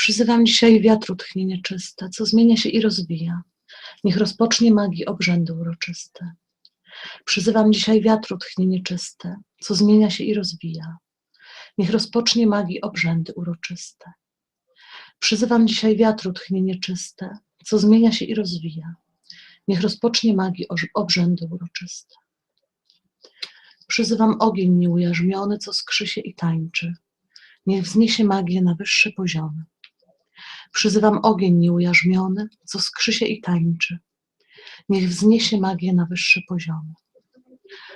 Przyzywam dzisiaj wiatru tchnienie czyste, co zmienia się i rozwija. Niech rozpocznie magii obrzędy uroczyste. Przyzywam dzisiaj wiatru tchnienie czyste, co zmienia się i rozwija. Niech rozpocznie magii obrzędy uroczyste. Przyzywam dzisiaj wiatru tchnienie czyste, co zmienia się i rozwija. Niech rozpocznie magii obrzędy uroczyste. Przyzywam ogień nieujarzmiony, co skrzy się i tańczy. Niech wzniesie magię na wyższe poziomy. Przyzywam ogień nieujarzmiony, co skrzy się i tańczy. Niech wzniesie magię na wyższe poziomy.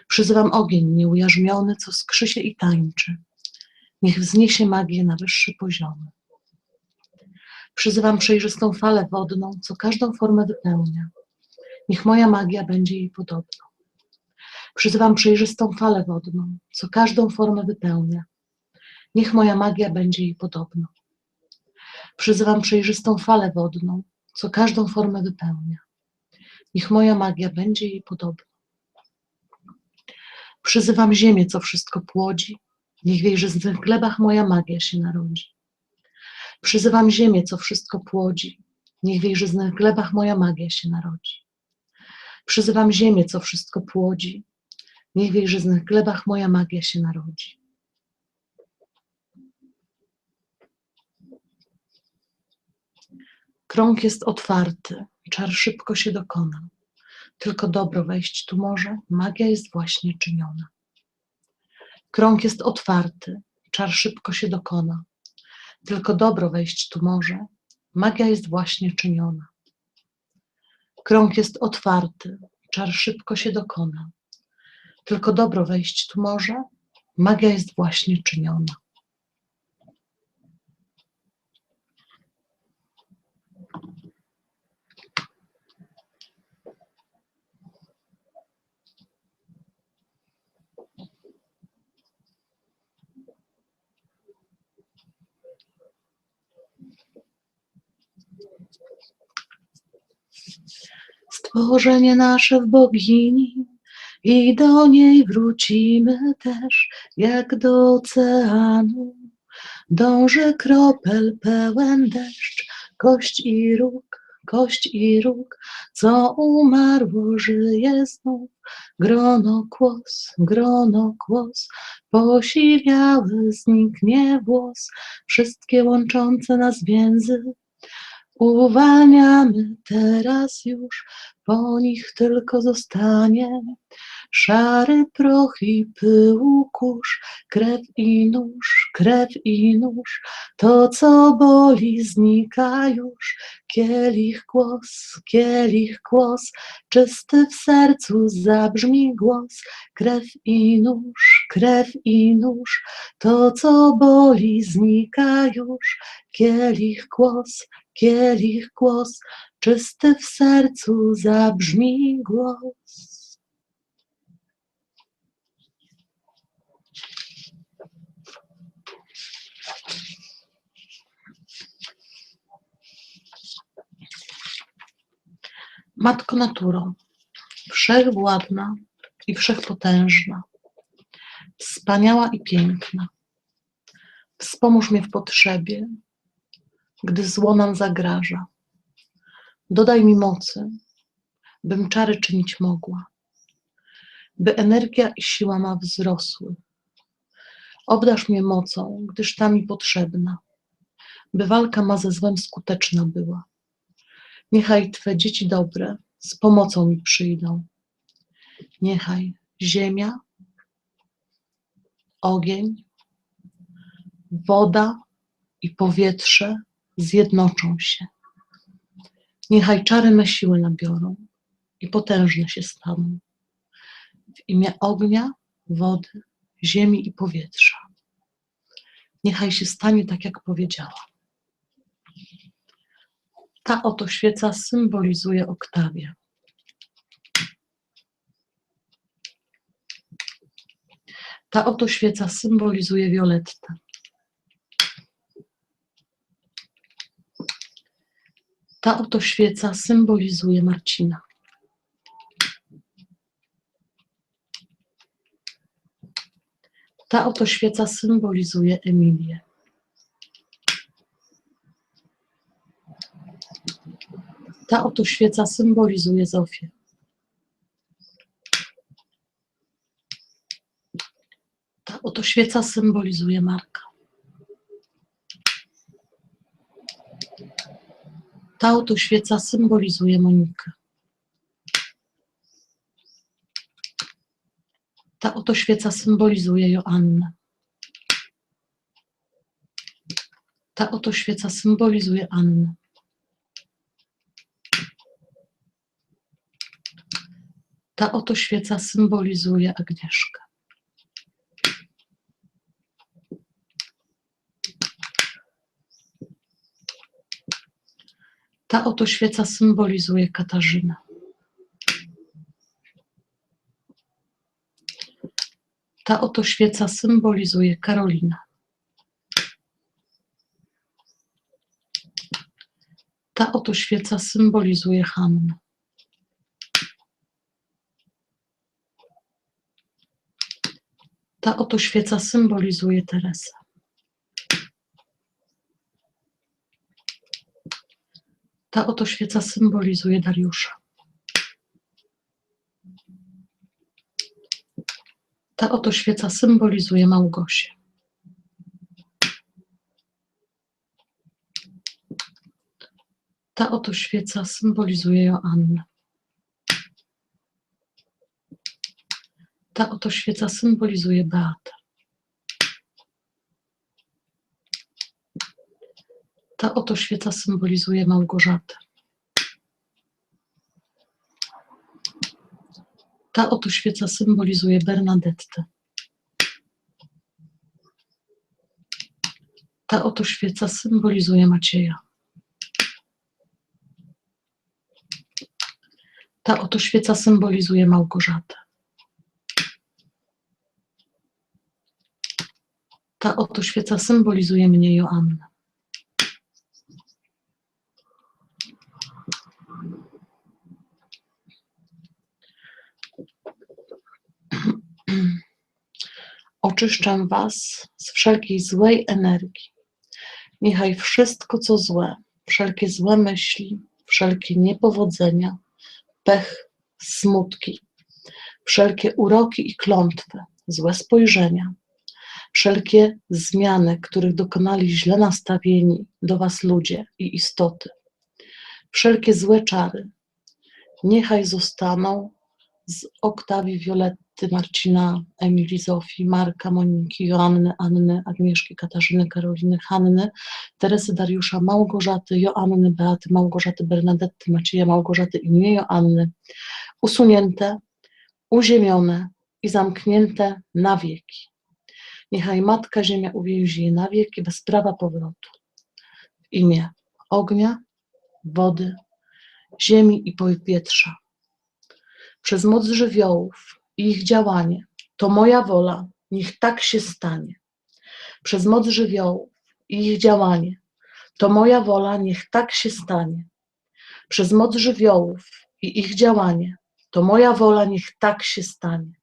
Przyzywam ogień nieujarzmiony, co skrzy się i tańczy. Niech wzniesie magię na wyższe poziomy. Przyzywam przejrzystą falę wodną, co każdą formę wypełnia. Niech moja magia będzie jej podobna. Przyzywam przejrzystą falę wodną, co każdą formę wypełnia. Niech moja magia będzie jej podobna. Przyzywam przejrzystą falę wodną, co każdą formę wypełnia. Niech moja magia będzie jej podobna. Przyzywam ziemię, co wszystko płodzi. Niech w jej żyznych glebach moja magia się narodzi. Przyzywam ziemię, co wszystko płodzi. Niech w jej żyznych glebach moja magia się narodzi. Przyzywam ziemię, co wszystko płodzi. Niech w jej żyznych glebach moja magia się narodzi. Krąg jest otwarty, czar szybko się dokona. Tylko dobro wejść tu może, magia jest właśnie czyniona. Krąg jest otwarty, czar szybko się dokona. Tylko dobro wejść tu może, magia jest właśnie czyniona. Krąg jest otwarty, czar szybko się dokona. Tylko dobro wejść tu może, magia jest właśnie czyniona. Stworzenie nasze w bogini i do niej wrócimy też, jak do oceanu. Dąży kropel pełen deszcz, kość i róg, kość i róg, co umarło żyje znów. Grono kłos, grono kłos, posiwiały zniknie włos, wszystkie łączące nas więzy Uwalniamy teraz już, po nich tylko zostanie szary proch i pyłu kurz, krew i nóż, krew i nóż. To, co boli, znika już. Kielich głos, kielich głos, czysty w sercu zabrzmi głos. Krew i nóż, krew i nóż. To, co boli, znika już. Kielich głos, kielich głos, czysty w sercu zabrzmi głos. Matko Naturo, wszechwładna i wszechpotężna, wspaniała i piękna, wspomóż mnie w potrzebie, gdy zło nam zagraża. Dodaj mi mocy, bym czary czynić mogła, by energia i siła ma wzrosły. Obdarz mnie mocą, gdyż ta mi potrzebna, by walka ma ze złem skuteczna była. Niechaj Twe dzieci dobre z pomocą mi przyjdą. Niechaj ziemia, ogień, woda i powietrze zjednoczą się. Niechaj czary me siły nabiorą i potężne się staną. W imię ognia, wody, ziemi i powietrza. Niechaj się stanie tak, jak powiedziała. Ta oto świeca symbolizuje Oktawię. Ta oto świeca symbolizuje Violettę. Ta oto świeca symbolizuje Marcina. Ta oto świeca symbolizuje Emilię. Ta oto świeca symbolizuje Zofię. Ta oto świeca symbolizuje Marka. Ta oto świeca symbolizuje Monikę. Ta oto świeca symbolizuje Joannę. Ta oto świeca symbolizuje Annę. Ta oto świeca symbolizuje Agnieszkę. Ta oto świeca symbolizuje Katarzynę. Ta oto świeca symbolizuje Karolinę. Ta oto świeca symbolizuje Hannę. Ta oto świeca symbolizuje Teresę. Ta oto świeca symbolizuje Dariusza. Ta oto świeca symbolizuje Małgosię. Ta oto świeca symbolizuje Joannę. Ta oto świeca symbolizuje Beatę. Ta oto świeca symbolizuje Małgorzatę. Ta oto świeca symbolizuje Bernadettę. Ta oto świeca symbolizuje Macieja. Ta oto świeca symbolizuje Małgorzatę. Ta oto świeca symbolizuje mnie, Joannę. Oczyszczam Was z wszelkiej złej energii. Niechaj wszystko, co złe, wszelkie złe myśli, wszelkie niepowodzenia, pech, smutki, wszelkie uroki i klątwy, złe spojrzenia, wszelkie zmiany, których dokonali źle nastawieni do Was ludzie i istoty, wszelkie złe czary, niechaj zostaną z Oktawii Violetty, Marcina, Emilii, Zofii, Marka, Moniki, Joanny, Anny, Agnieszki, Katarzyny, Karoliny, Hanny, Teresy, Dariusza, Małgorzaty, Joanny, Beaty, Małgorzaty, Bernadetty, Macieja, Małgorzaty i nie Joanny, usunięte, uziemione i zamknięte na wieki. Niechaj Matka Ziemia uwięzi je na wieki bez prawa powrotu. W imię ognia, wody, ziemi i powietrza przez moc żywiołów i ich działanie. To moja wola, niech tak się stanie. Przez moc żywiołów i ich działanie. To moja wola, niech tak się stanie. Przez moc żywiołów i ich działanie. To moja wola, niech tak się stanie.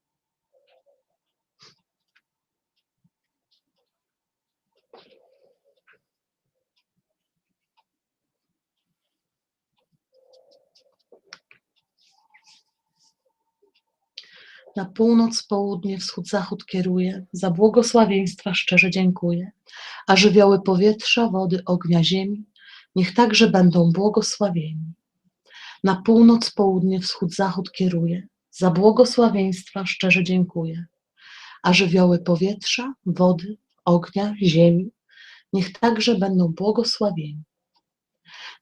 Na północ, południe, wschód, zachód kieruję, za błogosławieństwa szczerze dziękuję. A żywioły powietrza, wody, ognia, ziemi, niech także będą błogosławieni. Na północ, południe, wschód, zachód kieruję, za błogosławieństwa szczerze dziękuję. A żywioły powietrza, wody, ognia, ziemi, niech także będą błogosławieni.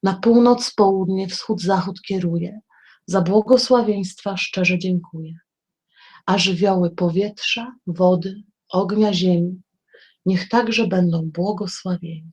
Na północ, południe, wschód, zachód kieruję, za błogosławieństwa szczerze dziękuję a żywioły powietrza, wody, ognia ziemi, niech także będą błogosławieni.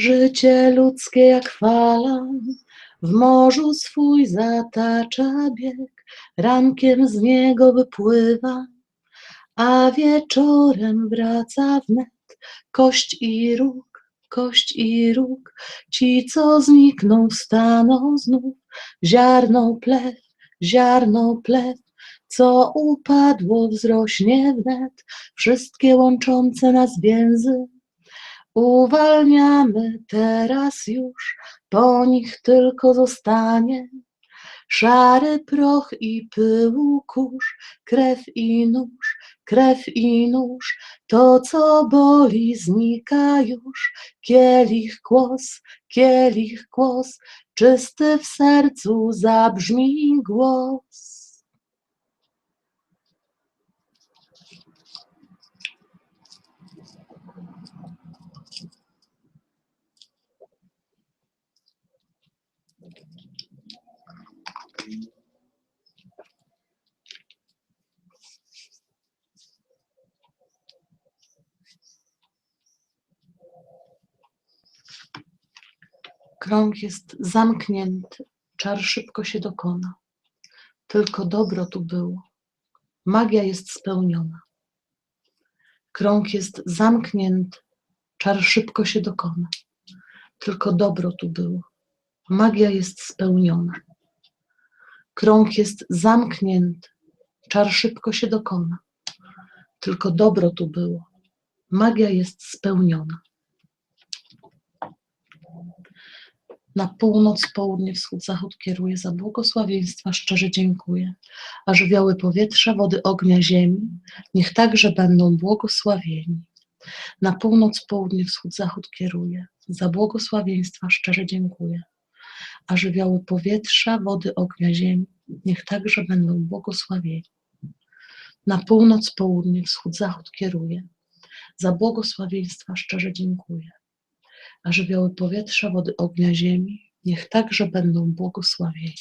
Życie ludzkie jak fala, w morzu swój zatacza bieg, rankiem z niego wypływa, a wieczorem wraca wnet. Kość i róg, kość i róg, ci co znikną wstaną znów, ziarno plew, ziarno plew, co upadło wzrośnie wnet, wszystkie łączące nas więzy, Uwalniamy teraz już, po nich tylko zostanie szary proch i pyłu kurz, krew i nóż, krew i nóż, to co boli znika już, kielich głos, kielich głos, czysty w sercu zabrzmi głos. Krąg jest zamknięty, czar szybko się dokona. Tylko dobro tu było. Magia jest spełniona. Krąg jest zamknięty, czar szybko się dokona. Tylko dobro tu było. Magia jest spełniona. Krąg jest zamknięty, czar szybko się dokona. Tylko dobro tu było. Magia jest spełniona. Na północ, południe, wschód, zachód kieruję, za błogosławieństwa szczerze dziękuję. A żywioły powietrza, wody, ognia, ziemi, niech także będą błogosławieni. Na północ, południe, wschód, zachód kieruję, za błogosławieństwa szczerze dziękuję. A żywioły powietrza, wody, ognia, ziemi, niech także będą błogosławieni. Na północ, południe, wschód, zachód kieruję, za błogosławieństwa szczerze dziękuję a żywioły powietrza, wody, ognia, ziemi, niech także będą błogosławieni.